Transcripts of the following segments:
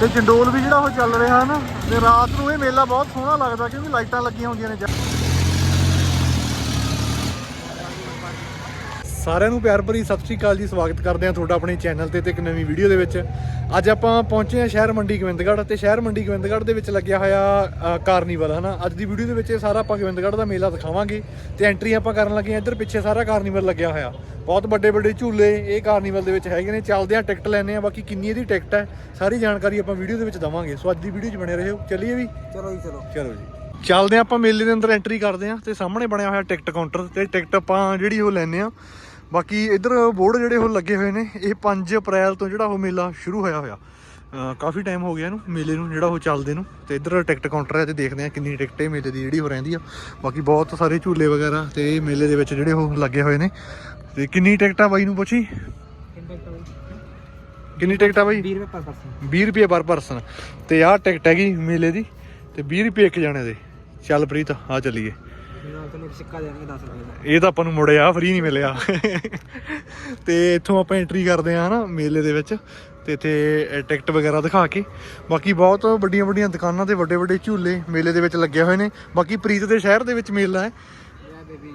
ਤੇ ਚੰਡੋਲ ਵੀ ਜਿਹੜਾ ਉਹ ਚੱਲ ਰਿਹਾ ਹਨ ਤੇ ਰਾਤ ਨੂੰ ਇਹ ਮੇਲਾ ਬਹੁਤ ਸੋਹਣਾ ਲੱਗਦਾ ਕਿਉਂਕਿ ਲਾਈਟਾਂ ਲੱਗੀਆਂ ਹੁੰਦੀਆਂ ਨੇ ਸਾਰਿਆਂ ਨੂੰ ਪਿਆਰ ਭਰੀ ਸਤਿ ਸ਼੍ਰੀ ਅਕਾਲ ਜੀ ਸਵਾਗਤ ਕਰਦੇ ਹਾਂ ਤੁਹਾਡਾ ਆਪਣੇ ਚੈਨਲ ਤੇ ਤੇ ਇੱਕ ਨਵੀਂ ਵੀਡੀਓ ਦੇ ਵਿੱਚ। ਅੱਜ ਆਪਾਂ ਪਹੁੰਚੇ ਹਾਂ ਸ਼ਹਿਰ ਮੰਡੀ ਗੋਬਿੰਦਗੜ੍ਹ ਤੇ ਸ਼ਹਿਰ ਮੰਡੀ ਗੋਬਿੰਦਗੜ੍ਹ ਦੇ ਵਿੱਚ ਲੱਗਿਆ ਹੋਇਆ ਕਾਰਨੀਵਲ ਹਨਾ? ਅੱਜ ਦੀ ਵੀਡੀਓ ਦੇ ਵਿੱਚ ਇਹ ਸਾਰਾ ਆਪਾਂ ਗੋਬਿੰਦਗੜ੍ਹ ਦਾ ਮੇਲਾ ਦਿਖਾਵਾਂਗੇ ਤੇ ਐਂਟਰੀ ਆਪਾਂ ਕਰਨ ਲੱਗੇ ਹਾਂ ਇੱਧਰ ਪਿੱਛੇ ਸਾਰਾ ਕਾਰਨੀਵਲ ਲੱਗਿਆ ਹੋਇਆ। ਬਹੁਤ ਵੱਡੇ ਵੱਡੇ ਝੂਲੇ ਇਹ ਕਾਰਨੀਵਲ ਦੇ ਵਿੱਚ ਹੈਗੇ ਨੇ ਚੱਲਦੇ ਆ ਟਿਕਟ ਲੈਣੇ ਆ ਬਾਕੀ ਕਿੰਨੀ ਇਹਦੀ ਟਿਕਟ ਹੈ ਸਾਰੀ ਜਾਣਕਾਰੀ ਆਪਾਂ ਵੀਡੀਓ ਦੇ ਵਿੱਚ ਦਵਾਂਗੇ। ਸੋ ਅੱਜ ਦੀ ਵੀਡੀਓ 'ਚ ਬਣੇ ਰਹੋ। ਚੱਲੀਏ ਵੀ? ਚਲੋ ਜੀ ਚਲੋ। ਚਲੋ ਜੀ। ਚੱਲਦੇ ਹਾਂ ਆਪਾਂ ਮੇਲੇ ਦੇ ਅੰਦਰ ਐਂਟਰੀ ਕਰਦੇ ਹਾਂ ਤੇ ਸਾਹਮਣੇ ਬਣਿਆ ਹੋਇਆ ਟਿਕਟ ਕਾਊਂਟਰ ਤੇ ਟਿਕਟ ਆਪਾਂ ਜਿਹੜੀ ਉਹ ਲੈਨੇ ਆ ਬਾਕੀ ਇਧਰ ਬੋਰਡ ਜਿਹੜੇ ਉਹ ਲੱਗੇ ਹੋਏ ਨੇ ਇਹ 5 ਅਪ੍ਰੈਲ ਤੋਂ ਜਿਹੜਾ ਉਹ ਮੇਲਾ ਸ਼ੁਰੂ ਹੋਇਆ ਹੋਇਆ। ਕਾਫੀ ਟਾਈਮ ਹੋ ਗਿਆ ਇਹਨੂੰ ਮੇਲੇ ਨੂੰ ਜਿਹੜਾ ਉਹ ਚੱਲਦੇ ਨੂੰ। ਤੇ ਇਧਰ ਟਿਕਟ ਕਾਊਂਟਰ ਹੈ ਤੇ ਦੇਖਦੇ ਆ ਕਿੰਨੀ ਟਿਕਟ ਇਹ ਮੇਲੇ ਦੀ ਜਿਹੜੀ ਹੋ ਰਹਿੰਦੀ ਆ। ਬਾਕੀ ਬਹੁਤ ਸਾਰੇ ਝੂਲੇ ਵਗੈਰਾ ਤੇ ਇਹ ਮੇਲੇ ਦੇ ਵਿੱਚ ਜਿਹੜੇ ਉਹ ਲੱਗੇ ਹੋਏ ਨੇ। ਤੇ ਕਿੰਨੀ ਟਿਕਟ ਆ ਬਾਈ ਨੂੰ ਪੁੱਛੀ? ਕਿੰਨੀ ਟਿਕਟ ਆ ਬਾਈ? 20 ਰੁਪਏ ਪਰ ਪਰਸਨ। 20 ਰੁਪਏ ਪਰ ਪਰਸਨ। ਤੇ ਆਹ ਟਿਕਟ ਹੈਗੀ ਮੇਲੇ ਦੀ ਤੇ 20 ਰੁਪਏ ਇੱਕ ਜਾਣੇ ਦੇ। ਚੱਲ ਪ੍ਰੀਤ ਆ ਚੱਲੀਏ। ਨਾਲ ਤੈਨੂੰ ਇੱਕ ਸਿੱਕਾ ਦੇਣਗੇ 10 ਰੁਪਏ ਦਾ। ਇਹ ਤਾਂ ਆਪਾਂ ਨੂੰ ਮੁੜਿਆ ਫ੍ਰੀ ਨਹੀਂ ਮਿਲਿਆ। ਤੇ ਇੱਥੋਂ ਆਪਾਂ ਐਂਟਰੀ ਕਰਦੇ ਆ ਹਨਾ ਮੇਲੇ ਦੇ ਵਿੱਚ। ਤੇ ਇੱਥੇ ਟਿਕਟ ਵਗੈਰਾ ਦਿਖਾ ਕੇ। ਬਾਕੀ ਬਹੁਤ ਵੱਡੀਆਂ ਵੱਡੀਆਂ ਦੁਕਾਨਾਂ ਤੇ ਵੱਡੇ ਵੱਡੇ ਝੂਲੇ ਮੇਲੇ ਦੇ ਵਿੱਚ ਲੱਗੇ ਹੋਏ ਨੇ। ਬਾਕੀ ਪ੍ਰੀਤ ਦੇ ਸ਼ਹਿਰ ਦੇ ਵਿੱਚ ਮੇਲਾ ਹੈ।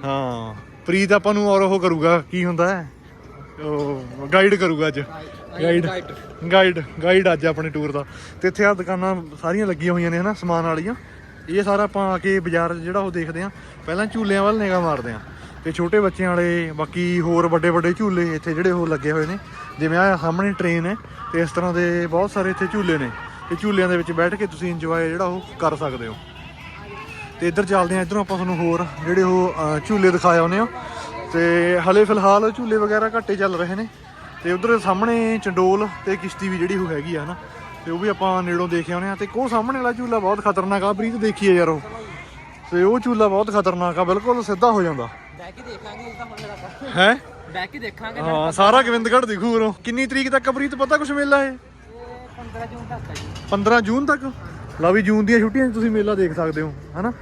ਹਾਂ ਪ੍ਰੀਤ ਆਪਾਂ ਨੂੰ ਔਰ ਉਹ ਕਰੂਗਾ ਕੀ ਹੁੰਦਾ ਹੈ? ਉਹ ਗਾਈਡ ਕਰੂਗਾ ਅੱਜ। ਗਾਈਡ ਗਾਈਡ ਗਾਈਡ ਅੱਜ ਆਪਣੇ ਟੂਰ ਦਾ। ਤੇ ਇੱਥੇ ਆ ਦੁਕਾਨਾਂ ਸਾਰੀਆਂ ਲੱਗੀਆਂ ਹੋਈਆਂ ਨੇ ਹਨਾ ਸਮਾਨ ਵਾਲੀਆਂ। ਇਹ ਸਾਰਾ ਆਪਾਂ ਆ ਕੇ ਬਾਜ਼ਾਰ 'ਚ ਜਿਹੜਾ ਉਹ ਦੇਖਦੇ ਆ ਪਹਿਲਾਂ ਝੂਲਿਆਂ ਵੱਲ ਨਿਗਾਹ ਮਾਰਦੇ ਆ ਤੇ ਛੋਟੇ ਬੱਚਿਆਂ ਵਾਲੇ, ਬਾਕੀ ਹੋਰ ਵੱਡੇ ਵੱਡੇ ਝੂਲੇ ਇੱਥੇ ਜਿਹੜੇ ਉਹ ਲੱਗੇ ਹੋਏ ਨੇ। ਜਿਵੇਂ ਆ ਸਾਹਮਣੇ ਟ੍ਰੇਨ ਹੈ ਤੇ ਇਸ ਤਰ੍ਹਾਂ ਦੇ ਬਹੁਤ ਸਾਰੇ ਇੱਥੇ ਝੂਲੇ ਨੇ। ਤੇ ਝੂਲਿਆਂ ਦੇ ਵਿੱਚ ਬੈਠ ਕੇ ਤੁਸੀਂ ਇੰਜੋਏ ਜਿਹੜਾ ਉਹ ਕਰ ਸਕਦੇ ਹੋ। ਤੇ ਇੱਧਰ ਚੱਲਦੇ ਆ ਇੱਧਰੋਂ ਆਪਾਂ ਤੁਹਾਨੂੰ ਹੋਰ ਜਿਹੜੇ ਉਹ ਝੂਲੇ ਦਿਖਾਏ ਆਉਨੇ ਆ ਤੇ ਹਲੇ ਫਿਲਹਾਲ ਝੂਲੇ ਵਗੈਰਾ ਘੱਟੇ ਚੱਲ ਰਹੇ ਨੇ। ਤੇ ਉਧਰ ਸਾਹਮਣੇ ਚੰਡੋਲ ਤੇ ਕਿਸ਼ਤੀ ਵੀ ਜਿਹੜੀ ਉਹ ਹੈਗੀ ਆ, ਹਨਾ। ਤੇ ਉਹ ਵੀ ਆਪਾਂ ਨੇੜੋਂ ਦੇਖ ਆਉਨੇ ਆ ਤੇ ਕੋ ਸਾਹਮਣੇ ਵਾਲਾ ਝੂਲਾ ਬਹੁਤ ਖਤਰਨਾਕ ਆ ਪ੍ਰੀਤ ਦੇਖੀਏ ਯਾਰ ਉਹ। ਤੇ ਉਹ ਝੂਲਾ ਬਹੁਤ ਖਤਰਨਾਕ ਆ ਬਿਲਕੁਲ ਸਿੱਧਾ ਹੋ ਜਾਂਦਾ। ਬੈ ਕੇ ਦੇਖਾਂਗੇ ਇਸ ਦਾ ਹੁਣ ਮੇਰਾ ਹੈ? ਬੈ ਕੇ ਦੇਖਾਂਗੇ ਹਾਂ ਸਾਰਾ ਗੋਬਿੰਦਗੜ੍ਹ ਦਿਖੂ ਉਰੋਂ। ਕਿੰਨੀ ਤਰੀਕ ਤੱਕ ਪ੍ਰੀਤ ਪਤਾ ਕੁਛ ਮੇਲਾ ਹੈ ਇਹ 15 ਜੂਨ ਤੱਕ ਹੈ ਜੀ। 15 ਜੂਨ ਤੱਕ? ਲਾ ਵੀ ਜੂਨ ਦੀਆਂ ਛੁੱਟੀਆਂ 'ਚ ਤੁਸੀਂ ਮੇਲਾ ਦੇਖ ਸਕਦੇ ਹੋ ਹਨਾ?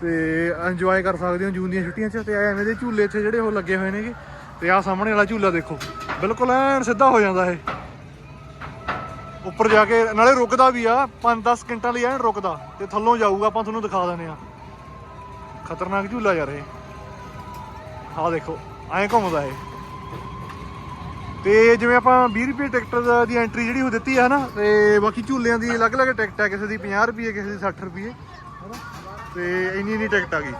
ਤੇ ਇੰਜੋਏ ਕਰ ਸਕਦੇ ਹੋ ਜੂਨ ਦੀਆਂ ਛੁੱਟੀਆਂ 'ਚ। ਤੇ ਐਵੇਂ ਦੇ ਝੂਲੇ ਇੱਥੇ ਜਿਹੜੇ ਉਹ ਲੱਗੇ ਹੋਏ ਨੇਗੇ। ਤੇ ਆ ਸਾਹਮਣੇ ਵਾਲਾ ਝੂਲਾ ਦੇਖੋ। ਬਿਲਕੁਲ ਐਨ ਸਿੱਧਾ ਹੋ ਜਾਂਦਾ ਇਹ। ਉੱਪਰ ਜਾ ਕੇ, ਨਾਲੇ ਰੁਕਦਾ ਵੀ ਆ 5-10 ਸਕਿੰਟਾਂ ਲਈ ਐਨ ਰੁਕਦਾ, ਤੇ ਥੱਲੋਂ ਜਾਊਗਾ, ਆਪਾਂ ਤੁਹਾਨੂੰ ਦਿਖਾ ਦਿੰਦੇ ਆ ਖਤਰਨਾਕ ਝੂਲਾ ਯਾਰ ਇਹ। ਆਹ ਦੇਖੋ, ਐਂ ਘੁੰਮਦਾ ਇਹ। ਤੇ ਜਿਵੇਂ ਆਪਾਂ 20 ਰੁਪਏ ਟਿਕਟ ਦੀ ਐਂਟਰੀ ਜਿਹੜੀ ਉਹ ਦਿੱਤੀ ਹੈ ਨਾ, ਤੇ ਬਾਕੀ ਝੂਲਿਆਂ ਦੀ ਅਲੱਗ-ਅਲੱਗ ਟਿਕਟ ਹੈ ਕਿਸੇ ਦੀ 50 ਰੁਪਏ, ਕਿਸੇ ਦੀ 60 ਰੁਪਏ। ਹਨਾ ਤੇ ਇੰਨੀ ਇੰਨੀ ਟਿਕਟ ਆ ਗਈ।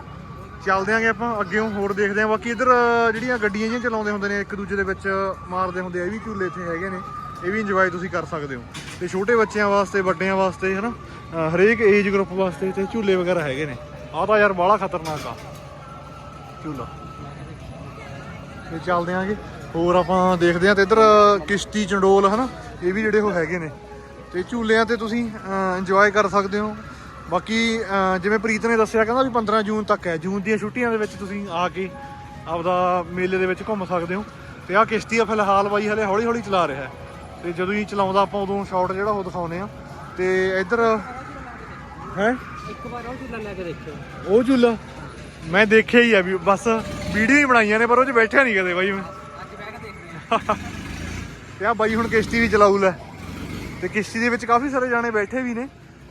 ਚੱਲਦੇ ਆਂਗੇ ਆਪਾਂ ਅੱਗੇ ਹੋਰ ਦੇਖਦੇ ਆਂ। ਬਾਕੀ ਇੱਧਰ ਜਿਹੜੀਆਂ ਗੱਡੀਆਂ ਜਿਹੀਆਂ ਚਲਾਉਂਦੇ ਹੁੰਦੇ ਨੇ, ਇੱਕ ਦੂਜੇ ਦੇ ਵਿੱਚ ਮਾਰਦੇ ਹੁੰਦੇ ਆ, ਇਹ ਵੀ ਝੂਲੇ ਇੱਥੇ ਹੈਗੇ ਨੇ। ਇਹ ਵੀ ਇੰਜੋਏ ਤੁਸੀਂ ਕਰ ਸਕਦੇ ਹੋ। ਤੇ ਛੋਟੇ ਬੱਚਿਆਂ ਵਾਸਤੇ, ਵੱਡਿਆਂ ਵਾਸਤੇ, ਹਨਾ? ਅਹ ਹਰੇਕ ਏਜ ਗਰੁੱਪ ਵਾਸਤੇ ਤੇ ਝੂਲੇ ਵਗੈਰਾ ਹੈਗੇ ਨੇ। ਆਹ ਤਾਂ ਯਾਰ ਬਾਹਲਾ ਖਤਰਨਾਕ ਆ। ਝੂਲਾ। ਤੇ ਚੱਲਦੇ ਆਂਗੇ ਹੋਰ ਆਪਾਂ ਦੇਖਦੇ ਆਂ ਤੇ ਇੱਧਰ ਕਿਸ਼ਤੀ ਚੰਡੋਲ, ਹਨਾ? ਇਹ ਵੀ ਜਿਹੜੇ ਉਹ ਹੈਗੇ ਨੇ। ਤੇ ਝੂਲਿਆਂ ਤੇ ਤੁਸੀਂ ਇੰਜੋਏ ਕਰ ਸਕਦੇ ਹੋ। ਬਾਕੀ ਜਿਵੇਂ ਪ੍ਰੀਤ ਨੇ ਦੱਸਿਆ, ਕਹਿੰਦਾ ਵੀ 15 ਜੂਨ ਤੱਕ ਹੈ। ਜੂਨ ਦੀਆਂ ਛੁੱਟੀਆਂ ਦੇ ਵਿੱਚ ਤੁਸੀਂ ਆ ਕੇ ਆਪਦਾ ਮੇਲੇ ਦੇ ਵਿੱਚ ਘੁੰਮ ਸਕਦੇ ਹੋ। ਤੇ ਆਹ ਕਿਸ਼ਤੀ ਆ ਫਿਲਹਾਲ ਬਾਈ, ਹਲੇ ਹੌਲੀ ਹੌਲੀ ਚਲਾ ਰਿਹਾ ਹੈ। ਤੇ ਜਦੋਂ ਹੀ ਚਲਾਉਂਦਾ ਆਪਾਂ ਉਦੋਂ ਸ਼ਾਟ ਜਿਹੜਾ ਉਹ ਦਿਖਾਉਨੇ ਆ ਤੇ ਇੱਧਰ ਹੈ? ਇੱਕ ਵਾਰ ਉਹ ਝੂਲਾ ਲੈ ਕੇ ਦੇਖਿਓ। ਉਹ ਝੂਲਾ? ਮੈਂ ਦੇਖਿਆ ਹੀ ਆ ਵੀ ਬਸ ਵੀਡੀਓ ਹੀ ਬਣਾਈਆਂ ਨੇ ਪਰ ਉਹ 'ਚ ਬੈਠਿਆ ਨਹੀਂ ਕਦੇ ਬਾਈ ਮੈਂ ਅੱਜ ਬੈ ਕੇ ਦੇਖਦੇ ਆ ਤੇ ਆ ਬਾਈ ਹੁਣ ਕਿਸ਼ਤੀ ਵੀ ਚਲਾਊ ਲੈ। ਤੇ ਕਿਸ਼ਤੀ ਦੇ ਵਿੱਚ ਕਾਫੀ ਸਾਰੇ ਜਾਣੇ ਬੈਠੇ ਵੀ ਨੇ।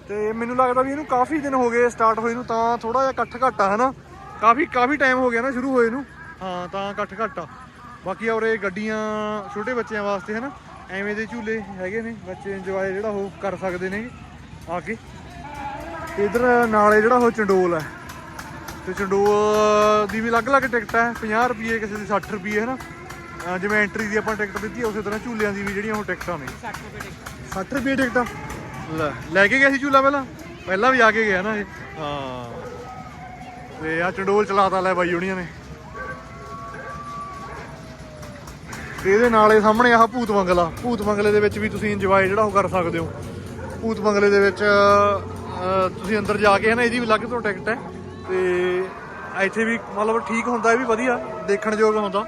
ਤੇ ਮੈਨੂੰ ਲੱਗਦਾ ਵੀ ਇਹਨੂੰ ਕਾਫੀ ਦਿਨ ਹੋ ਗਏ ਸਟਾਰਟ ਹੋਏ ਨੂੰ ਤਾਂ ਥੋੜਾ ਜਿਹਾ ਇਕੱਠ ਘੱਟ ਆ ਹਨਾ? ਕਾਫੀ ਕਾਫੀ ਟਾਈਮ ਹੋ ਗਿਆ ਨਾ ਸ਼ੁਰੂ ਹੋਏ ਨੂੰ। ਹਾਂ ਤਾਂ ਇਕੱਠ ਘੱਟ ਆ। ਬਾਕੀ ਔਰੇ ਗੱਡੀਆਂ ਛੋਟੇ ਬੱਚਿਆਂ ਵਾਸਤੇ ਹਨਾ? ਐਵੇਂ ਦੇ ਝੂਲੇ ਹੈਗੇ ਨੇ ਬੱਚੇ ਇੰਜੋਏ ਜਿਹੜਾ ਉਹ ਕਰ ਸਕਦੇ ਨੇ। ਆ ਕੇ। ਇਧਰ ਨਾਲੇ ਜਿਹੜਾ ਉਹ ਚੰਡੋਲ ਹੈ ਤੇ ਚੰਡੋਲ ਦੀ ਵੀ ਅਲੱਗ-ਅਲੱਗ ਟਿਕਟ ਹੈ 50 ਰੁਪਏ ਕਿਸੇ ਦੀ 60 ਰੁਪਏ ਹੈ ਨਾ ਜਿਵੇਂ ਐਂਟਰੀ ਦੀ ਆਪਾਂ ਟਿਕਟ ਦਿੱਤੀ ਉਸੇ ਤਰ੍ਹਾਂ ਝੂਲਿਆਂ ਦੀ ਵੀ ਜਿਹੜੀਆਂ ਉਹ ਟਿਕਟਾਂ ਨੇ। 60 ਰੁਪਏ ਟਿਕਟ। 60 ਰੁਪਏ ਟਿਕਟਾਂ ਲੈ ਲੈ ਕੇ ਗਿਆ ਸੀ ਝੂਲਾ ਪਹਿਲਾਂ? ਪਹਿਲਾਂ ਵੀ ਆ ਕੇ ਗਿਆ ਨਾ ਇਹ। ਹਾਂ। ਤੇ ਆ ਚੰਡੋਲ ਚਲਾਤਾ ਲੈ ਬਾਈ ਹੁਣੀਆਂ ਨੇ। ਤੇ ਇਹਦੇ ਨਾਲ ਇਹ ਸਾਹਮਣੇ ਆਹ ਭੂਤ ਬੰਗਲਾ। ਭੂਤ ਬੰਗਲੇ ਦੇ ਵਿੱਚ ਵੀ ਤੁਸੀਂ ਇੰਜੋਏ ਜਿਹੜਾ ਉਹ ਕਰ ਸਕਦੇ ਹੋ। ਭੂਤ ਬੰਗਲੇ ਦੇ ਵਿੱਚ ਤੁਸੀਂ ਅੰਦਰ ਜਾ ਕੇ ਹੈ ਨਾ, ਇਹਦੀ ਵੀ ਅਲੱਗ ਤੋਂ ਟਿਕਟ ਹੈ। ਤੇ ਇੱਥੇ ਵੀ ਮਤਲਬ ਠੀਕ ਹੁੰਦਾ, ਇਹ ਵੀ ਵਧੀਆ, ਦੇਖਣ ਯੋਗ ਹੁੰਦਾ।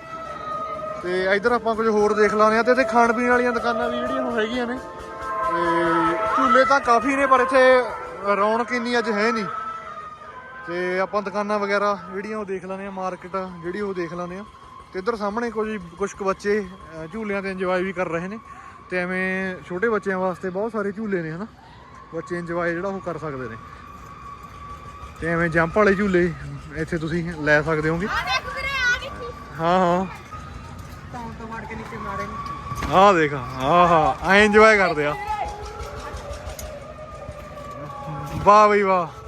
ਤੇ ਇਧਰ ਆਪਾਂ ਕੁਝ ਹੋਰ ਦੇਖ ਲਾਉਂਦੇ ਆ ਤੇ ਇੱਥੇ ਖਾਣ ਪੀਣ ਵਾਲੀਆਂ ਦੁਕਾਨਾਂ ਵੀ ਜਿਹੜੀਆਂ ਉਹ ਹੈਗੀਆਂ ਨੇ। ਤੇ ਝੂਲੇ ਤਾਂ ਕਾਫੀ ਨੇ, ਪਰ ਇੱਥੇ ਰੌਣਕ ਇੰਨੀ ਅੱਜ ਹੈ ਨਹੀਂ। ਤੇ ਆਪਾਂ ਦੁਕਾਨਾਂ ਵਗੈਰਾ ਜਿਹੜੀਆਂ ਉਹ ਦੇਖ ਲੈਂਦੇ ਆ ਮਾਰਕੀਟ ਜਿਹੜੀ ਉਹ ਦੇਖ ਲੈਂਦੇ ਆ ਤੇ ਇੱਧਰ ਸਾਹਮਣੇ ਕੁਝ ਕੁਝ ਕੁ ਬੱਚੇ ਝੂਲਿਆਂ ਤੇ ਇੰਜੋਏ ਵੀ ਕਰ ਰਹੇ ਨੇ ਤੇ ਐਵੇਂ ਛੋਟੇ ਬੱਚਿਆਂ ਵਾਸਤੇ ਬਹੁਤ ਸਾਰੇ ਝੂਲੇ ਨੇ ਹਨਾ? ਬੱਚੇ ਇੰਜੋਏ ਜਿਹੜਾ ਉਹ ਕਰ ਸਕਦੇ ਨੇ। ਤੇ ਐਵੇਂ ਜੰਪ ਵਾਲੇ ਝੂਲੇ ਇੱਥੇ ਤੁਸੀਂ ਲੈ ਸਕਦੇ ਹੋਗੇ। ਆ ਦੇਖ ਵੀਰੇ ਆ ਦੇਖੀ। ਹਾਂ ਹਾਂ। ਟਾਉਣ ਤੋਂ ਵੜ ਕੇ ਨੀਚੇ ਮਾਰੇ ਨੇ। ਆਹ ਦੇਖ ਆਹ ਹਾਂ ਐ ਇੰਜੋਏ ਕਰਦੇ ਆ। ਵਾਹ ਬਈ ਵਾਹ।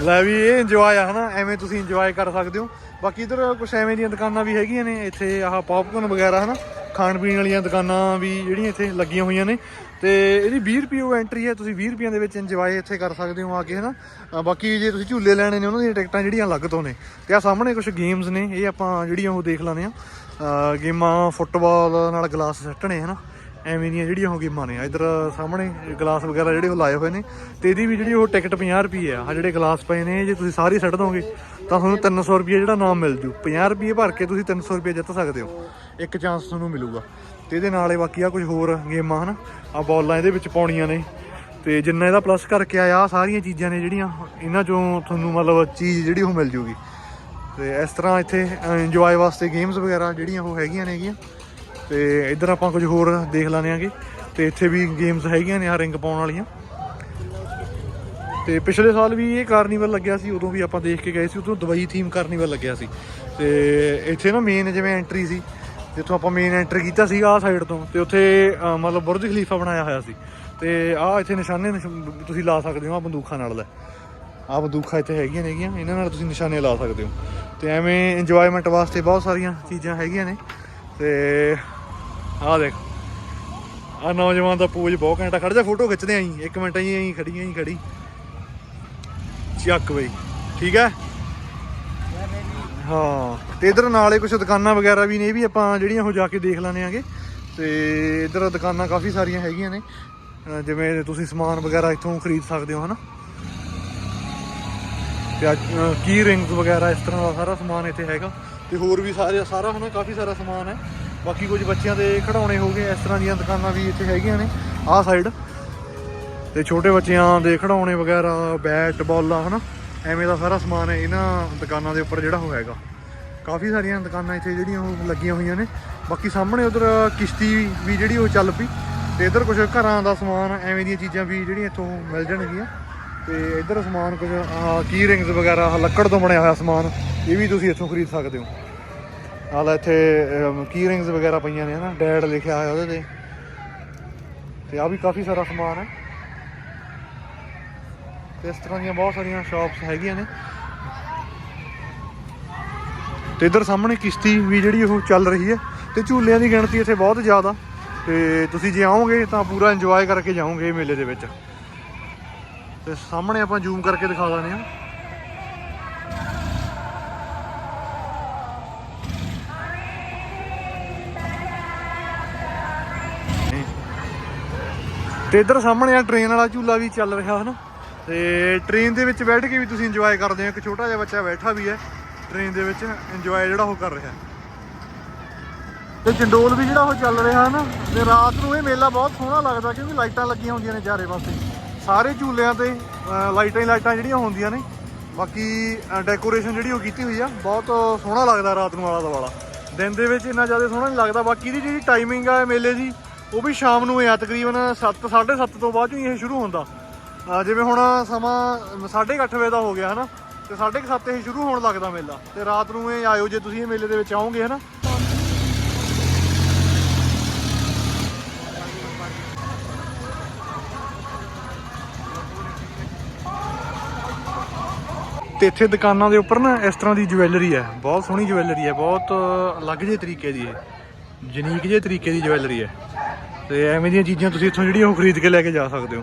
ਲੈ ਵੀ ਇਹ ਇੰਜੋਏ ਆ ਹਨਾ? ਐਵੇਂ ਤੁਸੀਂ ਇੰਜੋਏ ਕਰ ਸਕਦੇ ਹੋ। ਬਾਕੀ ਇਧਰ ਕੁਝ ਐਵੇਂ ਦੀਆਂ ਦੁਕਾਨਾਂ ਵੀ ਹੈਗੀਆਂ ਨੇ ਇੱਥੇ ਆਹ ਪੌਪਕੌਰਨ ਵਗੈਰਾ ਹਨਾ? ਖਾਣ ਪੀਣ ਵਾਲੀਆਂ ਦੁਕਾਨਾਂ ਵੀ ਜਿਹੜੀਆਂ ਇੱਥੇ ਲੱਗੀਆਂ ਹੋਈਆਂ ਨੇ। ਤੇ ਇਹਦੀ 20 ਰੁਪਏ ਉਹ ਐਂਟਰੀ ਹੈ ਤੁਸੀਂ 20 ਰੁਪਈਆਂ ਦੇ ਵਿੱਚ ਇੰਜੋਏ ਇੱਥੇ ਕਰ ਸਕਦੇ ਹੋ ਆ ਕੇ ਹਨਾ? ਅ, ਬਾਕੀ ਜੇ ਤੁਸੀਂ ਝੂਲੇ ਲੈਣੇ ਨੇ ਉਹਨਾਂ ਦੀਆਂ ਟਿਕਟਾਂ ਜਿਹੜੀਆਂ ਅਲੱਗ ਤੋਂ ਨੇ। ਤੇ ਆ ਸਾਹਮਣੇ ਕੁਝ ਗੇਮਸ ਨੇ ਇਹ ਆਪਾਂ ਜਿਹੜੀਆਂ ਉਹ ਦੇਖ ਲੈਂਦੇ ਆ ਗੇਮਾਂ ਫੁੱਟਬਾਲ ਨਾਲ ਗਲਾਸ ਸੱਟਣੇ ਹਨਾ? ਐਵੇਂ ਦੀਆਂ ਜਿਹੜੀਆਂ ਉਹ ਗੇਮਾਂ ਨੇ ਇਧਰ ਸਾਹਮਣੇ ਗਲਾਸ ਵਗੈਰਾ ਜਿਹੜੇ ਉਹ ਲਾਏ ਹੋਏ ਨੇ ਤੇ ਇਹਦੀ ਵੀ ਜਿਹੜੀ ਉਹ ਟਿਕਟ 50 ਰੁਪਏ ਆ ਆ ਜਿਹੜੇ ਗਲਾਸ ਪਏ ਨੇ, ਜੇ ਤੁਸੀਂ ਸਾਰੇ ਸੱਟ ਦੋਗੇ ਤਾਂ ਤੁਹਾਨੂੰ 300 ਰੁਪਏ ਜਿਹੜਾ ਨਾਮ ਮਿਲ ਜੂ। 50 ਰੁਪਏ ਭਰ ਕੇ ਤੁਸੀਂ 300 ਰੁਪਏ ਜਿੱਤ ਸਕਦੇ ਹੋ। ਇੱਕ ਚਾਂਸ ਤੁਹਾਨੂੰ ਮਿਲੂਗਾ। ਤੇ ਇਹਦੇ ਨਾਲ ਹੀ ਬਾਕੀ ਆ ਕੁਝ ਹੋਰ ਗੇਮਾਂ, ਹਨ? ਆ ਬੋਲਾਂ ਇਹਦੇ ਵਿੱਚ ਪਾਉਣੀਆਂ ਨੇ। ਤੇ ਜਿੰਨਾ ਇਹਦਾ ਪਲੱਸ ਕਰਕੇ ਆਇਆ ਸਾਰੀਆਂ ਚੀਜ਼ਾਂ ਨੇ ਜਿਹੜੀਆਂ, ਇਹਨਾਂ ਚੋਂ ਤੁਹਾਨੂੰ ਮਤਲਬ ਚੀਜ਼ ਜਿਹੜੀ ਉਹ ਮਿਲ ਜੂਗੀ। ਤੇ ਇਸ ਤਰ੍ਹਾਂ ਇੱਥੇ ਇੰਜੋਏ ਵਾਸਤੇ ਗੇਮਸ ਵਗੈਰਾ ਜਿਹੜੀਆਂ ਉਹ ਹੈਗੀਆਂ ਨੇਗੀਆਂ। ਤੇ ਇੱਧਰ ਆਪਾਂ ਕੁਝ ਹੋਰ ਦੇਖ ਲਾਣੇ ਆਂਗੇ। ਤੇ ਇੱਥੇ ਵੀ ਗੇਮਸ ਹੈਗੀਆਂ ਨੇ ਆ ਰਿੰਗ ਪਾਉਣ ਵਾਲੀਆਂ। ਤੇ ਪਿਛਲੇ ਸਾਲ ਵੀ ਇਹ ਕਾਰਨੀਵਲ ਲੱਗਿਆ ਸੀ, ਉਦੋਂ ਵੀ ਆਪਾਂ ਦੇਖ ਕੇ ਗਏ ਸੀ, ਉਦੋਂ ਦੁਬਈ ਥੀਮ ਕਾਰਨੀਵਲ ਲੱਗਿਆ ਸੀ। ਤੇ ਇੱਥੇ ਨਾ ਮੇਨ ਜਿਵੇਂ ਐਂਟਰੀ ਸੀ, ਜਿੱਥੋਂ ਆਪਾਂ ਮੇਨ ਐਂਟਰ ਕੀਤਾ ਸੀ ਆਹ ਸਾਈਡ ਤੋਂ, ਤੇ ਉੱਥੇ ਮਤਲਬ ਬੁਰਜ ਖਲੀਫਾ ਬਣਾਇਆ ਹੋਇਆ ਸੀ। ਤੇ ਆਹ ਇੱਥੇ ਨਿਸ਼ਾਨੇ ਨਿਸ਼- ਤੁਸੀਂ ਲਾ ਸਕਦੇ ਹੋ ਆ ਬੰਦੂਖਾਂ ਨਾਲ ਲੈ ਆਹ ਬੰਦੂਖਾਂ ਇੱਥੇ ਹੈਗੀਆਂ ਨੇਗੀਆਂ ਇਹਨਾਂ ਨਾਲ ਤੁਸੀਂ ਨਿਸ਼ਾਨੇ ਲਾ ਸਕਦੇ ਹੋ। ਤੇ ਐਵੇਂ ਇੰਜੋਇਮੈਂਟ ਵਾਸਤੇ ਬਹੁਤ ਸਾਰੀਆਂ ਚੀਜ਼ਾਂ ਹੈਗੀਆਂ ਨੇ। ਤੇ ਆਹ ਦੇਖ। ਆ ਨੌਜਵਾਨ ਦਾ ਪੂਜ ਬਹੁਤ ਘੰਟਾ। ਖੜ ਜਾ ਫੋਟੋ ਖਿੱਚਦੇ ਆਂ ਇੱਕ ਮਿੰਟ ਆਈ ਆਈ ਖੜੀਆਂ ਹੀ ਖੜੀ। ਚੱਕ ਬਈ। ਠੀਕ ਹੈ? ਹਾਂ। ਤੇ ਇਧਰ ਨਾਲੇ ਕੁਝ ਦੁਕਾਨਾਂ ਵਗੈਰਾ ਵੀ ਨੇ, ਇਹ ਵੀ ਆਪਾਂ ਜਿਹੜੀਆਂ ਉਹ ਜਾ ਕੇ ਦੇਖ ਲੈਣੇ ਆਂਗੇ। ਤੇ ਇਧਰ ਦੁਕਾਨਾਂ ਕਾਫੀ ਸਾਰੀਆਂ ਹੈਗੀਆਂ ਨੇ। ਜਿਵੇਂ ਤੁਸੀਂ ਸਮਾਨ ਵਗੈਰਾ ਇੱਥੋਂ ਖਰੀਦ ਸਕਦੇ ਹੋ, ਹਨਾ? ਤੇ ਕੀ ਰਿੰਗਸ ਵਗੈਰਾ, ਇਸ ਤਰ੍ਹਾਂ ਦਾ ਸਾਰਾ ਸਮਾਨ ਇੱਥੇ ਹੈਗਾ। ਤੇ ਹੋਰ ਵੀ ਸਾਰੇ, ਸਾਰਾ, ਹਨਾ, ਕਾਫੀ ਸਾਰਾ ਸਮਾਨ ਹੈ। ਬਾਕੀ ਕੁਝ ਬੱਚਿਆਂ ਦੇ ਖਿਡੌਣੇ ਹੋ ਗਏ, ਇਸ ਤਰ੍ਹਾਂ ਦੀਆਂ ਦੁਕਾਨਾਂ ਵੀ ਇੱਥੇ ਹੈਗੀਆਂ ਨੇ, ਆਹ ਸਾਈਡ ਤੇ ਛੋਟੇ ਬੱਚਿਆਂ ਦੇ ਖਿਡੌਣੇ ਵਗੈਰਾ ਬੈਟ ਬਾਲਾਂ ਹਨਾ, ਐਵੇਂ ਦਾ ਸਾਰਾ ਸਮਾਨ ਹੈ ਇਹਨਾਂ ਦੁਕਾਨਾਂ ਦੇ ਉੱਪਰ ਜਿਹੜਾ ਉਹ ਹੈਗਾ। ਕਾਫੀ ਸਾਰੀਆਂ ਦੁਕਾਨਾਂ ਇੱਥੇ ਜਿਹੜੀਆਂ ਉਹ ਲੱਗੀਆਂ ਹੋਈਆਂ ਨੇ। ਬਾਕੀ ਸਾਹਮਣੇ ਉਧਰ ਕਿਸ਼ਤੀ ਵੀ ਜਿਹੜੀ ਉਹ ਚੱਲ ਪਈ, ਤੇ ਇਧਰ ਕੁਝ ਘਰਾਂ ਦਾ ਸਮਾਨ, ਐਵੇਂ ਦੀਆਂ ਚੀਜ਼ਾਂ ਵੀ ਜਿਹੜੀਆਂ ਇੱਥੋਂ ਮਿਲ ਜਾਣਗੀਆਂ। ਤੇ ਇਧਰ ਸਮਾਨ ਕੁਝ ਕੀ ਰਿੰਗਸ ਵਗੈਰਾ ਲੱਕੜ ਤੋਂ ਬਣਿਆ ਹੋਇਆ ਸਮਾਨ, ਇਹ ਵੀ ਤੁਸੀਂ ਇੱਥੋਂ ਖਰੀਦ ਸਕਦੇ ਹੋ। ਆਹ ਇੱਥੇ ਕੀ ਰਿੰਗਸ ਵਗੈਰਾ ਪਈਆਂ ਨੇ ਹਨਾ, ਡੈਡ ਲਿਖਿਆ ਹੋਇਆ ਉਹਦੇ ਤੇ। ਤੇ ਆ ਵੀ ਕਾਫੀ ਸਾਰਾ ਸਮਾਨ ਹੈ। ਤੇ ਇਸ ਤਰ੍ਹਾਂ ਦੀਆਂ ਬਹੁਤ ਸਾਰੀਆਂ ਸ਼ਾਪਸ ਹੈਗੀਆਂ ਨੇ। ਤੇ ਇਧਰ ਸਾਹਮਣੇ ਕਿਸ਼ਤੀ ਵੀ ਜਿਹੜੀ ਉਹ ਚੱਲ ਰਹੀ ਹੈ। ਤੇ ਝੂਲਿਆਂ ਦੀ ਗਿਣਤੀ ਇੱਥੇ ਬਹੁਤ ਜ਼ਿਆਦਾ। ਤੇ ਤੁਸੀਂ ਜੇ ਆਓਗੇ ਤਾਂ ਪੂਰਾ ਇੰਜੋਏ ਕਰਕੇ ਜਾਓਗੇ ਮੇਲੇ ਦੇ ਵਿੱਚ। ਤੇ ਸਾਹਮਣੇ ਆਪਾਂ ਜ਼ੂਮ ਕਰਕੇ ਦਿਖਾ ਦਿੰਦੇ ਆ ਤੇ ਇਧਰ ਸਾਹਮਣੇ ਆ ਟ੍ਰੇਨ ਵਾਲਾ ਝੂਲਾ ਵੀ ਚੱਲ ਰਿਹਾ ਹਨ। ਤੇ ਟ੍ਰੇਨ ਦੇ ਵਿੱਚ ਬੈਠ ਕੇ ਵੀ ਤੁਸੀਂ ਇੰਜੋਏ ਕਰਦੇ ਹੋ। ਇੱਕ ਛੋਟਾ ਜਿਹਾ ਬੱਚਾ ਬੈਠਾ ਵੀ ਹੈ। ਟ੍ਰੇਨ ਦੇ ਵਿੱਚ ਇੰਜੋਏ ਜਿਹੜਾ ਉਹ ਕਰ ਰਿਹਾ। ਤੇ ਚੰਡੋਲ ਵੀ ਜਿਹੜਾ ਉਹ ਚੱਲ ਰਿਹਾ ਨਾ ਤੇ ਰਾਤ ਨੂੰ ਇਹ ਮੇਲਾ ਬਹੁਤ ਸੋਹਣਾ ਲੱਗਦਾ ਕਿਉਂਕਿ ਲਾਈਟਾਂ ਲੱਗੀਆਂ ਹੁੰਦੀਆਂ ਨੇ ਚਾਰੇ ਪਾਸੇ। ਸਾਰੇ ਝੂਲਿਆਂ ਤੇ ਲਾਈਟਾਂ ਹੀ ਲਾਈਟਾਂ ਜਿਹੜੀਆਂ ਹੁੰਦੀਆਂ ਨੇ। ਬਾਕੀ ਡੈਕੋਰੇਸ਼ਨ ਜਿਹੜੀ ਉਹ ਕੀਤੀ ਹੋਈ ਆ। ਬਹੁਤ ਸੋਹਣਾ ਲੱਗਦਾ ਰਾਤ ਨੂੰ ਆਲਾ ਦੁਆਲਾ। ਦਿਨ ਦੇ ਵਿੱਚ ਇੰਨਾ ਜ਼ਿਆਦਾ ਸੋਹਣਾ ਨਹੀਂ ਲੱਗਦਾ। ਬਾਕੀ ਦੀ ਜਿਹੜੀ ਟਾਈਮਿੰਗ ਆ ਮੇਲੇ ਦੀ ਉਹ ਵੀ ਸ਼ਾਮ ਨੂੰ ਹੀ ਆ, ਤਕਰੀਬਨ 7 7:30 ਤੋਂ ਬਾਅਦ ਹੀ ਇਹ ਸ਼ੁਰੂ ਹੁੰਦਾ। ਜਿਵੇਂ ਹੁਣ ਸਮਾਂ 8:30 ਵਜੇ ਦਾ ਹੋ ਗਿਆ, ਹਨਾ? ਤੇ 7:30 ਇਹ ਸ਼ੁਰੂ ਹੋਣ ਲੱਗਦਾ ਮੇਲਾ। ਤੇ ਰਾਤ ਨੂੰ ਇਹ ਆਇਓ ਜੇ ਤੁਸੀਂ ਇਹ ਮੇਲੇ ਦੇ ਵਿੱਚ ਆਓਗੇ, ਹਨਾ? ਤੇ ਇੱਥੇ ਦੁਕਾਨਾਂ ਦੇ ਉੱਪਰ ਨਾ ਇਸ ਤਰ੍ਹਾਂ ਦੀ ਜੁਐਲਰੀ ਹੈ। ਬਹੁਤ ਸੋਹਣੀ ਜੁਐਲਰੀ ਹੈ, ਬਹੁਤ ਅਲੱਗ ਜਿਹੇ ਤਰੀਕੇ ਦੀ ਹੈ ਯੂਨੀਕ ਜਿਹੇ ਤਰੀਕੇ ਦੀ ਜੁਐਲਰੀ ਹੈ। ਤੇ ਐਵੇਂ ਦੀਆਂ ਚੀਜ਼ਾਂ ਤੁਸੀਂ ਇੱਥੋਂ ਜਿਹੜੀਆਂ ਉਹ ਖਰੀਦ ਕੇ ਲੈ ਕੇ ਜਾ ਸਕਦੇ ਹੋ।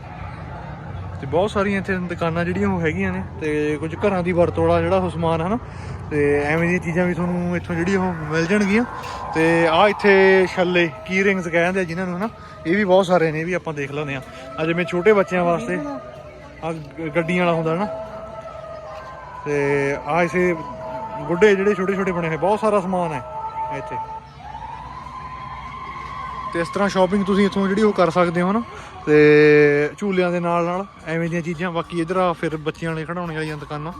ਤੇ ਬਹੁਤ ਸਾਰੀਆਂ ਇੱਥੇ ਦੁਕਾਨਾਂ ਜਿਹੜੀਆਂ ਉਹ ਹੈਗੀਆਂ ਨੇ ਤੇ ਕੁਝ ਘਰਾਂ ਦੀ ਵਰਤੋਂ ਵਾਲਾ ਜਿਹੜਾ ਉਹ ਸਮਾਨ ਹੈ ਨਾ, ਤੇ ਐਵੇਂ ਦੀਆਂ ਚੀਜ਼ਾਂ ਵੀ ਤੁਹਾਨੂੰ ਇੱਥੋਂ ਜਿਹੜੀ ਉਹ ਮਿਲ ਜਾਣਗੀਆਂ। ਤੇ ਆ ਇੱਥੇ ਛੱਲੇ, ਕੀ ਰਿੰਗਸ ਕਹਿੰਦੇ ਆ ਜਿਨ੍ਹਾਂ ਨੂੰ, ਹਨਾ? ਇਹ ਵੀ ਬਹੁਤ ਸਾਰੇ ਨੇ, ਇਹ ਵੀ ਆਪਾਂ ਦੇਖ ਲੈਂਦੇ ਆ। ਆ ਜਿਵੇਂ ਛੋਟੇ ਬੱਚਿਆਂ ਵਾਸਤੇ ਆ ਗੱਡੀਆਂ ਵਾਲਾ ਹੁੰਦਾ ਨਾ। ਤੇ ਆ ਇਸੇ ਗੁੱਡੇ ਜਿਹੜੇ ਛੋਟੇ ਛੋਟੇ ਬਣੇ ਹੋਏ, ਬਹੁਤ ਸਾਰਾ ਸਮਾਨ ਹੈ ਇੱਥੇ। ਤੇ ਇਸ ਤਰ੍ਹਾਂ ਸ਼ਾਪਿੰਗ ਤੁਸੀਂ ਇੱਥੋਂ ਜਿਹੜੀ ਉਹ ਕਰ ਸਕਦੇ ਹੋ ਨਾ, ਤੇ ਝੂਲਿਆਂ ਦੇ ਨਾਲ ਨਾਲ ਐਵੇਂ ਦੀਆਂ ਚੀਜ਼ਾਂ, ਬਾਕੀ ਇਧਰ ਆ ਫਿਰ ਬੱਚਿਆਂ ਵਾਲੇ ਖਿਡੌਣੇ ਵਾਲੀਆਂ ਦੁਕਾਨਾਂ,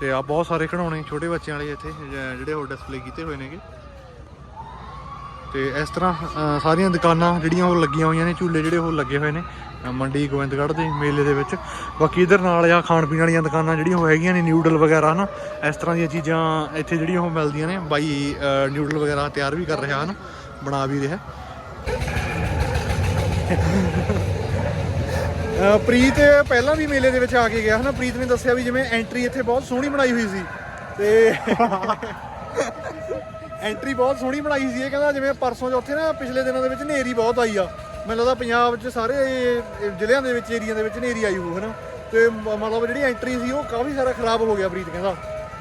ਤੇ ਆ ਬਹੁਤ ਸਾਰੇ ਖਿਡੌਣੇ ਛੋਟੇ ਬੱਚਿਆਂ ਵਾਲੇ ਇੱਥੇ ਜਿਹੜੇ ਉਹ ਡਿਸਪਲੇ ਕੀਤੇ ਹੋਏ ਨੇਗੇ। ਤੇ ਇਸ ਤਰ੍ਹਾਂ ਸਾਰੀਆਂ ਦੁਕਾਨਾਂ ਜਿਹੜੀਆਂ ਉਹ ਲੱਗੀਆਂ ਹੋਈਆਂ ਨੇ, ਝੂਲੇ ਜਿਹੜੇ ਉਹ ਲੱਗੇ ਹੋਏ ਨੇ ਮੰਡੀ, ਗੋਬਿੰਦਗੜ੍ਹ ਦੇ ਮੇਲੇ ਦੇ ਵਿੱਚ। ਬਾਕੀ ਇਧਰ ਨਾਲ ਆ ਖਾਣ ਪੀਣ ਵਾਲੀਆਂ ਦੁਕਾਨਾਂ ਜਿਹੜੀਆਂ ਉਹ ਹੈਗੀਆਂ ਨੇ ਨਿਊਡਲ ਵਗੈਰਾ ਹਨਾ ਇਸ ਤਰ੍ਹਾਂ ਦੀਆਂ ਚੀਜ਼ਾਂ ਇੱਥੇ ਜਿਹੜੀਆਂ ਉਹ ਮਿਲਦੀਆਂ ਨੇ। ਬਾਈ ਨਿਊਡਲ ਵਗੈਰਾ ਤਿਆਰ ਵੀ ਕਰ ਰਿਹਾ ਹਨ ਬਣਾ ਵੀ ਰਿਹਾ। ਪ੍ਰੀਤ ਪਹਿਲਾਂ ਵੀ ਮੇਲੇ ਦੇ ਵਿੱਚ ਆ ਕੇ ਗਿਆ ਹਨਾ। ਪ੍ਰੀਤ ਨੇ ਦੱਸਿਆ ਵੀ ਜਿਵੇਂ ਐਂਟਰੀ ਇੱਥੇ ਬਹੁਤ ਸੋਹਣੀ ਬਣਾਈ ਹੋਈ ਸੀ। ਤੇ ਐਂਟਰੀ ਬਹੁਤ ਸੋਹਣੀ ਬਣਾਈ ਸੀ। ਇਹ ਕਹਿੰਦਾ ਜਿਵੇਂ ਪਰਸੋਂ ਚੌਥੇ ਨਾ ਪਿਛਲੇ ਦਿਨਾਂ ਦੇ ਵਿੱਚ ਹਨੇਰੀ ਬਹੁਤ ਆਈ ਆ। ਮੈਨੂੰ ਲੱਗਦਾ ਪੰਜਾਬ 'ਚ ਸਾਰੇ ਜ਼ਿਲ੍ਹਿਆਂ ਦੇ ਵਿੱਚ, ਏਰੀਆ ਦੇ ਵਿੱਚ ਹਨੇਰੀ ਆਈ ਹੋਊ, ਹਨਾ। ਤੇ ਮ- ਮਤਲਬ ਜਿਹੜੀ ਐਂਟਰੀ ਸੀ ਉਹ ਕਾਫੀ ਸਾਰਾ ਖਰਾਬ ਹੋ ਗਿਆ ਪ੍ਰੀਤ ਕਹਿੰਦਾ।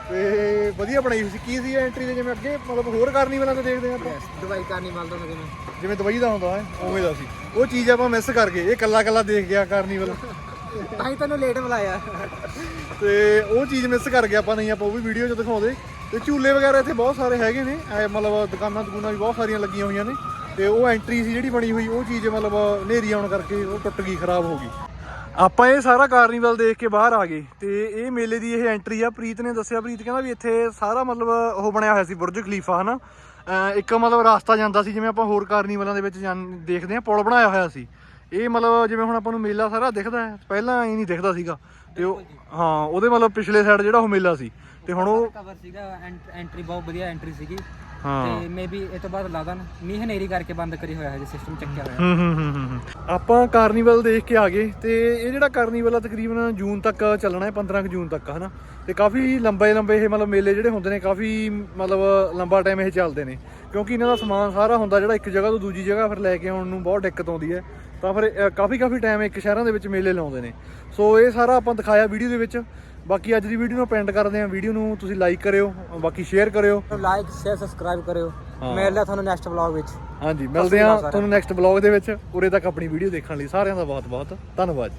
ਤੇ ਵਧੀਆ ਬਣਾਈ ਹੋਈ ਸੀ। ਕੀ ਸੀ ਐਂਟਰੀ ਦੇ ਜਿਵੇਂ ਅੱਗੇ? ਮਤਲਬ ਹੋਰ ਕਾਰਨੀਵਲਾਂ ਤੇ ਦੇਖਦੇ ਆ ਆਪਾਂ। ਦਵਾਈ ਕਰਨੀ ਮਲਦਾ ਮੈਂ ਜਿਵੇਂ। ਜਿਵੇਂ ਦਵਾਈ ਦਾ ਹੁੰਦਾ ਹੈ ਉਵੇਂ ਦਾ ਸੀ। ਉਹ ਚੀਜ਼ ਆਪਾਂ ਮਿਸ ਕਰ ਗਏ ਇਹ ਕੱਲਾ ਕੱਲਾ ਦੇਖ ਗਿਆ ਕਾਰਨੀਵਲ। ਤਾਂ ਹੀ ਤੈਨੂੰ ਲੇਟ ਬੁਲਾਇਆ। ਤੇ ਉਹ ਚੀਜ਼ ਮਿਸ ਕਰ ਗਿਆ ਆਪਾਂ ਨਹੀਂ ਆਪਾਂ ਉਹ ਵੀ ਵੀਡੀਓ 'ਚ ਦਿਖਾਉਂਦੇ। ਤੇ ਝੂਲੇ ਵਗੈਰਾ ਇੱਥੇ ਬਹੁਤ ਸਾਰੇ ਹੈਗੇ ਨੇ। ਐ ਮਤਲਬ ਦੁਕਾਨਾਂ ਦੁਕਾਨਾਂ ਵੀ ਬਹੁਤ ਸਾਰੀਆਂ ਲੱਗੀਆਂ ਹੋਈਆਂ ਨੇ। ਤੇ ਉਹ ਐਂਟਰੀ ਸੀ ਜਿਹੜੀ ਬਣੀ ਹੋਈ ਉਹ ਚੀਜ਼ ਮਤਲਬ ਹਨੇਰੀ ਆਉਣ ਕਰਕੇ ਉਹ ਟੁੱਟ ਗਈ ਖਰਾਬ ਹੋ ਗਈ। ਆਪਾਂ ਇਹ ਸਾਰਾ ਕਾਰਨੀਵਲ ਦੇਖ ਕੇ ਬਾਹਰ ਆ ਗਏ ਤੇ ਇਹ ਮੇਲੇ ਦੀ ਇਹ ਐਂਟਰੀ ਆ, ਪ੍ਰੀਤ ਨੇ ਦੱਸਿਆ, ਪ੍ਰੀਤ ਕਹਿੰਦਾ ਵੀ ਇੱਥੇ ਸਾਰਾ ਮਤਲਬ ਉਹ ਬਣਿਆ ਹੋਇਆ ਸੀ, ਬੁਰਜ ਖਲੀਫਾ, ਹਨਾ? ਅਹ ਇੱਕ ਮਤਲਬ ਰਾਸਤਾ ਜਾਂਦਾ ਸੀ, ਜਿਵੇਂ ਆਪਾਂ ਹੋਰ ਕਾਰਨੀਵਲਾਂ ਦੇ ਵਿੱਚ ਜਾਂ ਦੇਖਦੇ ਆ ਪੁਲ ਬਣਾਇਆ ਹੋਇਆ ਸੀ। ਇਹ ਮਤਲਬ ਜਿਵੇਂ ਹੁਣ ਆਪਾਂ ਨੂੰ ਮੇਲਾ ਸਾਰਾ ਦਿਖਦਾ ਹੈ, ਪਹਿਲਾਂ ਇਹ ਨਹੀਂ ਦਿਖਦਾ ਸੀਗਾ। ਤੇ ਉਹ ਹਾਂ, ਉਹਦੇ ਮਤਲਬ ਪਿਛਲੇ ਸਾਈਡ ਜਿਹੜਾ ਉਹ ਮੇਲਾ ਸੀ। ਤੇ ਹੁਣ ਉਹ ਕਵਰ ਸੀਗਾ ਐਂਟਰੀ ਬਹੁਤ ਵਧੀਆ ਐਂਟਰੀ ਸੀਗੀ। ਹਾਂ। ਤੇ ਮੇਬੀ ਇਹ ਤੋਂ ਬਾਅਦ ਲਾਦਨ ਮੀਂਹ ਹਨੇਰੀ ਕਰਕੇ ਬੰਦ ਕਰੀ ਹੋਇਆ ਹੈ ਜੇ ਸਿਸਟਮ ਚੱਕਿਆ ਹੋਇਆ। ਹੂੰ ਹੂੰ ਹੂੰ ਹੂੰ ਹੂੰ। ਆਪਾਂ ਕਾਰਨੀਵਲ ਦੇਖ ਕੇ ਆ ਗਏ। ਤੇ ਇਹ ਜਿਹੜਾ ਕਾਰਨੀਵਲ ਆ ਤਕਰੀਬਨ ਜੂਨ ਤੱਕ ਚੱਲਣਾ ਹੈ 15 ਕੁ ਜੂਨ ਤੱਕ ਹਨਾ? ਤੇ ਕਾਫੀ ਲੰਬੇ ਲੰਬੇ ਇਹ ਮਤਲਬ ਮੇਲੇ ਜਿਹੜੇ ਹੁੰਦੇ ਨੇ ਕਾਫੀ ਮਤਲਬ ਲੰਬਾ ਟਾਈਮ ਇਹ ਚੱਲਦੇ ਨੇ। ਕਿਉਂਕਿ ਇਹਨਾਂ ਦਾ ਸਮਾਨ ਸਾਰਾ ਹੁੰਦਾ ਜਿਹੜਾ ਇੱਕ ਜਗ੍ਹਾ ਤੋਂ ਦੂਜੀ ਜਗ੍ਹਾ ਫਿਰ ਲੈ ਕੇ ਆਉਣ ਨੂੰ ਬਹੁਤ ਦਿੱਕਤ ਆਉਂਦੀ ਹੈ। ਤਾਂ ਫਿਰ ਅ, ਕਾਫੀ ਕਾਫੀ ਟਾਈਮ ਇੱਕ ਸ਼ਹਿਰਾਂ ਦੇ ਵਿੱਚ ਮੇਲੇ ਲਾਉਂਦੇ ਨੇ। ਸੋ ਇਹ ਸਾਰਾ ਆਪਾਂ ਦਿਖਾਇਆ ਵੀਡੀਓ ਦੇ ਵਿੱਚ। ਬਾਕੀ ਅੱਜ ਦੀ ਵੀਡੀਓ ਨੂੰ ਪੈਂਡ ਕਰਦੇ ਹਾਂ। ਵੀਡੀਓ ਨੂੰ ਤੁਸੀਂ ਲਾਈਕ ਕਰਿਓ ਬਾਕੀ ਸ਼ੇਅਰ ਕਰਿਓ। ਲਾਈਕ ਸ਼ੇਅਰ ਸਬਸਕ੍ਰਾਈਬ ਕਰਿਓ। ਮਿਲਦਾ ਤੁਹਾਨੂੰ ਨੈਕਸਟ ਵਲੌਗ ਵਿੱਚ। ਹਾਂਜੀ ਮਿਲਦੇ ਹਾਂ ਤੁਹਾਨੂੰ ਨੈਕਸਟ ਬਲੌਗ ਦੇ ਵਿੱਚ। ਉਰੇ ਤੱਕ ਆਪਣੀ ਵੀਡੀਓ ਦੇਖਣ ਲਈ ਸਾਰਿਆਂ ਦਾ ਬਹੁਤ ਬਹੁਤ ਧੰਨਵਾਦ।